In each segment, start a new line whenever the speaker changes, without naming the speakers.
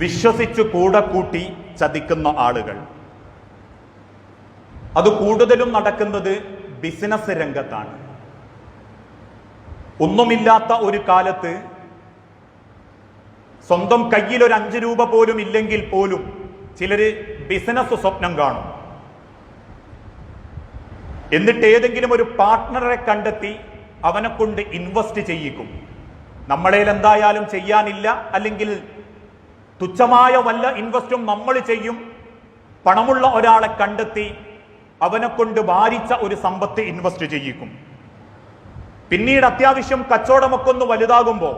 വിശ്വസിച്ച് കൂടെ കൂട്ടി ചതിക്കുന്ന ആളുകൾ. അത് കൂടുതലും നടക്കുന്നത് ബിസിനസ് രംഗത്താണ്. ഒന്നുമില്ലാത്ത ഒരു കാലത്ത് സ്വന്തം കയ്യിൽ ഒരു അഞ്ച് രൂപ പോലും ഇല്ലെങ്കിൽ പോലും ചിലര് ബിസിനസ് സ്വപ്നം കാണും. എന്നിട്ട് ഏതെങ്കിലും ഒരു പാർട്ട്ണറെ കണ്ടെത്തി അവനെ കൊണ്ട് ഇൻവെസ്റ്റ് ചെയ്യിക്കും. നമ്മളേൽ എന്തായാലും ചെയ്യാനില്ല അല്ലെങ്കിൽ തുച്ഛമായ വല്ല ഇൻവെസ്റ്റും നമ്മൾ ചെയ്യും. പണമുള്ള ഒരാളെ കണ്ടെത്തി അവനെ കൊണ്ട് ഭാരിച്ച ഒരു സമ്പത്ത് ഇൻവെസ്റ്റ് ചെയ്യിക്കും. പിന്നീട് അത്യാവശ്യം കച്ചവടമൊക്കെ ഒന്ന് വലുതാകുമ്പോൾ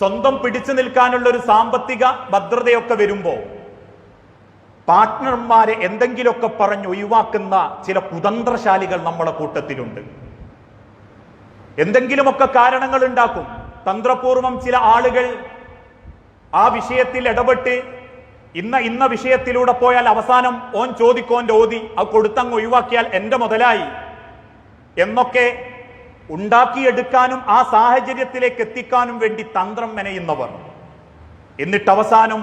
സ്വന്തം പിടിച്ചു നിൽക്കാനുള്ള ഒരു സാമ്പത്തിക ഭദ്രതയൊക്കെ വരുമ്പോൾ പാർട്ട്ണർമാരെ എന്തെങ്കിലുമൊക്കെ പറഞ്ഞ് ഒഴിവാക്കുന്ന ചില കുതന്ത്രശാലികൾ നമ്മളെ കൂട്ടത്തിലുണ്ട്. എന്തെങ്കിലുമൊക്കെ കാരണങ്ങൾ ഉണ്ടാക്കും. തന്ത്രപൂർവം ചില ആളുകൾ ആ വിഷയത്തിൽ ഇടപെട്ട് ഇന്ന ഇന്ന വിഷയത്തിലൂടെ പോയാൽ അവസാനം ഓൻ ചോദിക്കോന്റെ ഓതി അത് കൊടുത്തങ്ങ് ഒഴിവാക്കിയാൽ എന്റെ മുതലായി എന്നൊക്കെ ഉണ്ടാക്കിയെടുക്കാനും ആ സാഹചര്യത്തിലേക്ക് എത്തിക്കാനും വേണ്ടി തന്ത്രം മെനയുന്നവർ. എന്നിട്ട് അവസാനം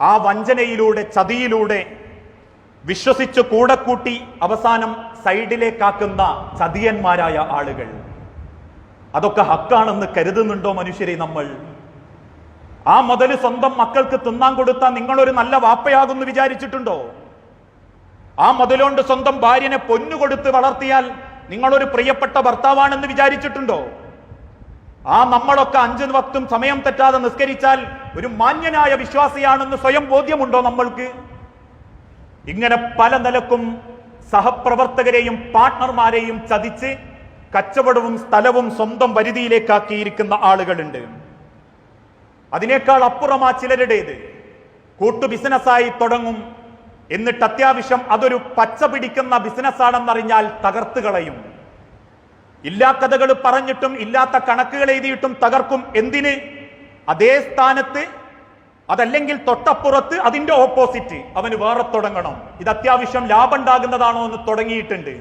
ആ വഞ്ചനയിലൂടെ ചതിയിലൂടെ വിശ്വസിച്ച് കൂടെ കൂട്ടി അവസാനം സൈഡിലേക്കാക്കുന്ന ചതിയന്മാരായ ആളുകൾ. അതൊക്കെ ഹക്കാണെന്ന് കരുതുന്നുണ്ടോ മനുഷ്യരെ നമ്മൾ? ആ മുതൽ സ്വന്തം മക്കൾക്ക് തിന്നാൻ കൊടുത്താൽ നിങ്ങളൊരു നല്ല വാപ്പയാകുന്നു വിചാരിച്ചിട്ടുണ്ടോ? ആ മുതലുകൊണ്ട് സ്വന്തം ഭാര്യനെ പൊന്നു കൊടുത്ത് വളർത്തിയാൽ നിങ്ങളൊരു പ്രിയപ്പെട്ട ഭർത്താവാണെന്ന് വിചാരിച്ചിട്ടുണ്ടോ? ആ നമ്മളൊക്കെ അഞ്ചു വക്തും സമയം തെറ്റാതെ നിസ്കരിച്ചാൽ ഒരു മാന്യനായ വിശ്വാസിയാണെന്ന് സ്വയം ബോധ്യമുണ്ടോ നമ്മൾക്ക്? ഇങ്ങനെ പല നിലക്കും സഹപ്രവർത്തകരെയും പാർട്ട്ണർമാരെയും ചതിച്ച് കച്ചവടവും സ്ഥലവും സ്വന്തം പരിധിയിലേക്കാക്കിയിരിക്കുന്ന ആളുകളുണ്ട്. അതിനേക്കാൾ അപ്പുറമാ ചിലരുടേത്. കൂട്ടു ബിസിനസ്സായി തുടങ്ങും. എന്നിട്ട് അത്യാവശ്യം അതൊരു പച്ച പിടിക്കുന്ന ബിസിനസ്സാണെന്നറിഞ്ഞാൽ തകർത്ത് കളയും. ഇല്ലാ കഥകൾ പറഞ്ഞിട്ടും ഇല്ലാത്ത കണക്കുകൾ എഴുതിയിട്ടും തകർക്കും എന്തിന്? അതേ സ്ഥാനത്ത് അതല്ലെങ്കിൽ തൊട്ടപ്പുറത്ത് അതിന്റെ ഓപ്പോസിറ്റ് അവന് വേറെ തുടങ്ങണം. ഇത് അത്യാവശ്യം ലാഭം ഉണ്ടാകുന്നതാണോ എന്ന് തുടങ്ങിയിട്ടുണ്ട്.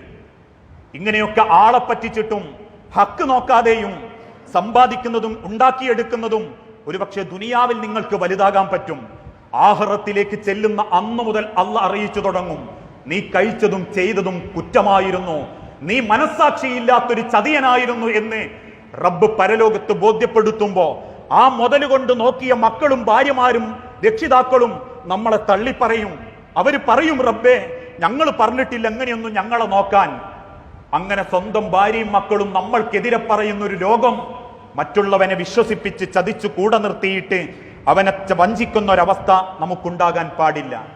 ഇങ്ങനെയൊക്കെ ആളെ പറ്റിച്ചിട്ടും ഹക്ക് നോക്കാതെയും സമ്പാദിക്കുന്നതും ഉണ്ടാക്കിയെടുക്കുന്നതും ഒരുപക്ഷെ ദുനിയാവിൽ നിങ്ങൾക്ക് വലുതാകാൻ പറ്റും. ആഹ്റത്തിലേക്ക് ചെല്ലുന്ന അന്നു മുതൽ അല്ല അറിയിച്ചു തുടങ്ങും. നീ കഴിച്ചതും ചെയ്തതും കുറ്റമായിരുന്നു. നീ മനസ്സാക്ഷിയില്ലാത്തൊരു ചതിയനായിരുന്നു എന്ന് റബ്ബ് പരലോകത്ത് ബോധ്യപ്പെടുത്തുമ്പോ ആ മുതൽ കൊണ്ട് നോക്കിയ മക്കളും ഭാര്യമാരും രക്ഷിതാക്കളും നമ്മളെ തള്ളിപ്പറയും. അവർ പറയും റബ്ബേ ഞങ്ങൾ പറഞ്ഞിട്ടില്ല എങ്ങനെയൊന്നും ഞങ്ങളെ നോക്കാൻ. അങ്ങനെ സ്വന്തം ഭാര്യയും മക്കളും നമ്മൾക്കെതിരെ പറയുന്ന ഒരു ലോകം മറ്റുള്ളവനെ വിശ്വസിപ്പിച്ച് ചതിച്ചു കൂടെ നിർത്തിയിട്ട് അവനെ വഞ്ചിക്കുന്ന ഒരവസ്ഥ നമുക്കുണ്ടാകാൻ പാടില്ല.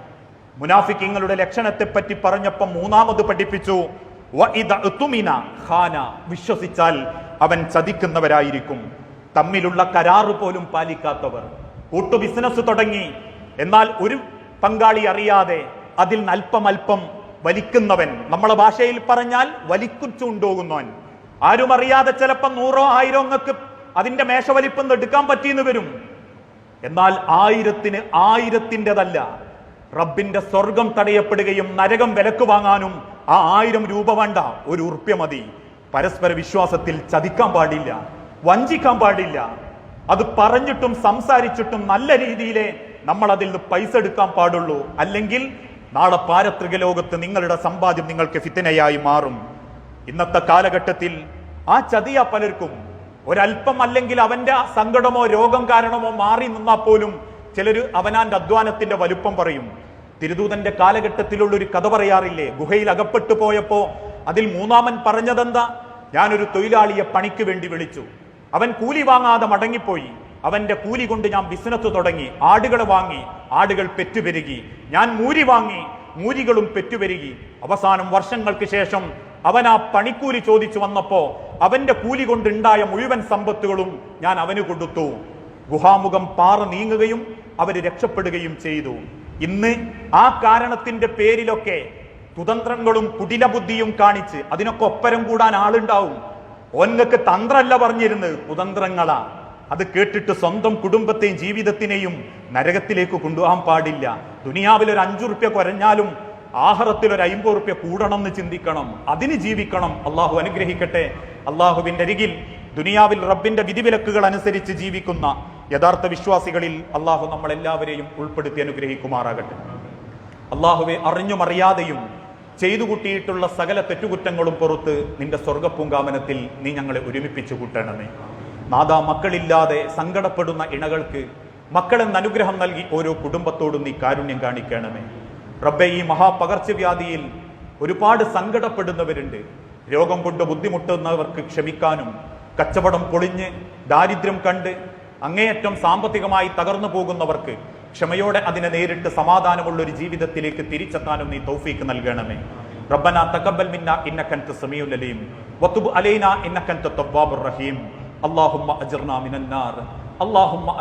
മുനാഫിക്കിങ്ങളുടെ ലക്ഷണത്തെപ്പറ്റി പറഞ്ഞപ്പോൾ മൂന്നാമത് പഠിപ്പിച്ചു "വഇദ ഉതുമിന ഖാന." വിശ്വസിച്ചാൽ അവൻ ചതിക്കുന്നവരായിരിക്കും. തമ്മിലുള്ള കരാറ് പോലും പാലിക്കാത്തവർ. കൂട്ടു ബിസിനസ് തുടങ്ങി. എന്നാൽ ഒരു പങ്കാളി അറിയാതെ അതിൽ അല്പമൽപ്പം അല്പം അല്പം വലിക്കുന്നവൻ നമ്മളെ ഭാഷയിൽ പറഞ്ഞാൽ വലിക്കുച്ചുണ്ടോകുന്നവൻ ആരും അറിയാതെ ചിലപ്പോൾ നൂറോ ആയിരോ അങ്ങക്ക് അതിന്റെ മേശവലിപ്പം എടുക്കാൻ പറ്റിയെന്ന് വരും. എന്നാൽ ആയിരത്തിന് ആയിരത്തിന്റെതല്ല റബ്ബിന്റെ സ്വർഗം തടയപ്പെടുകയും നരകം വിലക്ക് വാങ്ങാനും ആ ആയിരം രൂപ വേണ്ട ഒരു ഉറുപ്പ്യ മതി. പരസ്പര വിശ്വാസത്തിൽ ചതിക്കാൻ പാടില്ല വഞ്ചിക്കാൻ പാടില്ല. അത് പറഞ്ഞിട്ടും സംസാരിച്ചിട്ടും നല്ല രീതിയിലെ നമ്മൾ അതിൽ നിന്ന് പൈസ എടുക്കാൻ പാടുള്ളൂ. അല്ലെങ്കിൽ നാളെ പാരത്രിക ലോകത്ത് നിങ്ങളുടെ സമ്പാദ്യം നിങ്ങൾക്ക് ഫിത്തനയായി മാറും. ഇന്നത്തെ കാലഘട്ടത്തിൽ ആ ചതിയ പലർക്കും. ഒരല്പം അല്ലെങ്കിൽ അവന്റെ സങ്കടമോ രോഗം കാരണമോ മാറി നിന്നാൽ പോലും ചിലര് അവനാന്റെ അധ്വാനത്തിന്റെ വലുപ്പം പറയും. തിരുദൂതന്റെ കാലഘട്ടത്തിലുള്ള ഒരു കഥ പറയാറില്ലേ? ഗുഹയിൽ അകപ്പെട്ടു പോയപ്പോ അതിൽ മൂന്നാമൻ പറഞ്ഞതെന്താ? ഞാനൊരു തൊഴിലാളിയെ പണിക്ക് വേണ്ടി വിളിച്ചു. അവൻ കൂലി വാങ്ങാതെ മടങ്ങിപ്പോയി. അവന്റെ കൂലി കൊണ്ട് ഞാൻ ബിസിനസ് തുടങ്ങി. ആടുകളെ വാങ്ങി. ആടുകൾ പെറ്റുപെരുകി. ഞാൻ മൂരി വാങ്ങി. മൂരികളും പെറ്റുപെരുകി. അവസാനം വർഷങ്ങൾക്ക് ശേഷം അവൻ ആ പണിക്കൂലി ചോദിച്ചു വന്നപ്പോ അവന്റെ കൂലി കൊണ്ടുണ്ടായ മുഴുവൻ സമ്പത്തുകളും ഞാൻ അവന് കൊടുത്തു. ഗുഹാമുഖം പാറ നീങ്ങുകയും അവർ രക്ഷപ്പെടുകയും ചെയ്തു. ഇന്ന് ആ കാരണത്തിന്റെ പേരിലൊക്കെ കുതന്ത്രങ്ങളും കുടിലബുദ്ധിയും കാണിച്ച് അതിനൊക്കെ ഒപ്പരം കൂടാൻ ആളുണ്ടാവും. ഓൻകക്ക് തന്ത്രല്ല പറഞ്ഞിരുന്നത് കുതന്ത്രങ്ങളാ. അത് കേട്ടിട്ട് സ്വന്തം കുടുംബത്തെയും ജീവിതത്തിനെയും നരകത്തിലേക്ക് കൊണ്ടുപോകാൻ പാടില്ല. ദുനിയാവിൽ ഒരു അഞ്ചു റുപ്യ കുറഞ്ഞാലും ആഹാരത്തിൽ ഒരു അയിമ്പത് റുപ്യ കൂടണം എന്ന് ചിന്തിക്കണം അതിന് ജീവിക്കണം. അള്ളാഹു അനുഗ്രഹിക്കട്ടെ. അള്ളാഹുവിന്റെ അരികിൽ ദുനിയാവിൽ റബ്ബിന്റെ വിധിവിലക്കുകൾ അനുസരിച്ച് ജീവിക്കുന്ന യഥാർത്ഥ വിശ്വാസികളിൽ അള്ളാഹു നമ്മൾ എല്ലാവരെയും ഉൾപ്പെടുത്തി അനുഗ്രഹിക്കുമാറാകട്ടെ. അള്ളാഹുവെ അറിഞ്ഞും അറിയാതെയും ചെയ്തു കൂട്ടിയിട്ടുള്ള സകല തെറ്റുകുറ്റങ്ങളും പുറത്ത് നിന്റെ സ്വർഗപ്പൂങ്കാമനത്തിൽ നീ ഞങ്ങളെ ഒരുമിപ്പിച്ചു കൂട്ടണമേ. നാദാ മക്കളില്ലാതെ സങ്കടപ്പെടുന്ന ഇണകൾക്ക് മക്കളെന്ന് അനുഗ്രഹം നൽകി ഓരോ കുടുംബത്തോടും നീ കാരുണ്യം കാണിക്കണമേ. റബ്ബെ ഈ മഹാപകർച്ചവ്യാധിയിൽ ഒരുപാട് സങ്കടപ്പെടുന്നവരുണ്ട്. രോഗം കൊണ്ട് ബുദ്ധിമുട്ടുന്നവർക്ക് ക്ഷമിക്കാനും കച്ചവടം പൊളിഞ്ഞ് ദാരിദ്ര്യം കണ്ട് അങ്ങേയറ്റം സാമ്പത്തികമായി തകർന്നു പോകുന്നവർക്ക് ക്ഷമയോടെ അതിനെ നേരിട്ട് സമാധാനമുള്ള ഒരു ജീവിതത്തിലേക്ക് തിരിച്ചെത്താനും നീ തൗഫീക്ക് നൽകണമേ. റബ്ബന തഖബ്ബൽ മിന്ന ഇന്നക അൻത സമീഉൽ അലീം. വതുബ് അലൈനാ ഇന്നക അൻത തവ്വാബുർ റഹീം. അല്ലാഹുമ്മ അജ്ർനാ മിനൻ നാർ. അല്ലാഹുമ്മ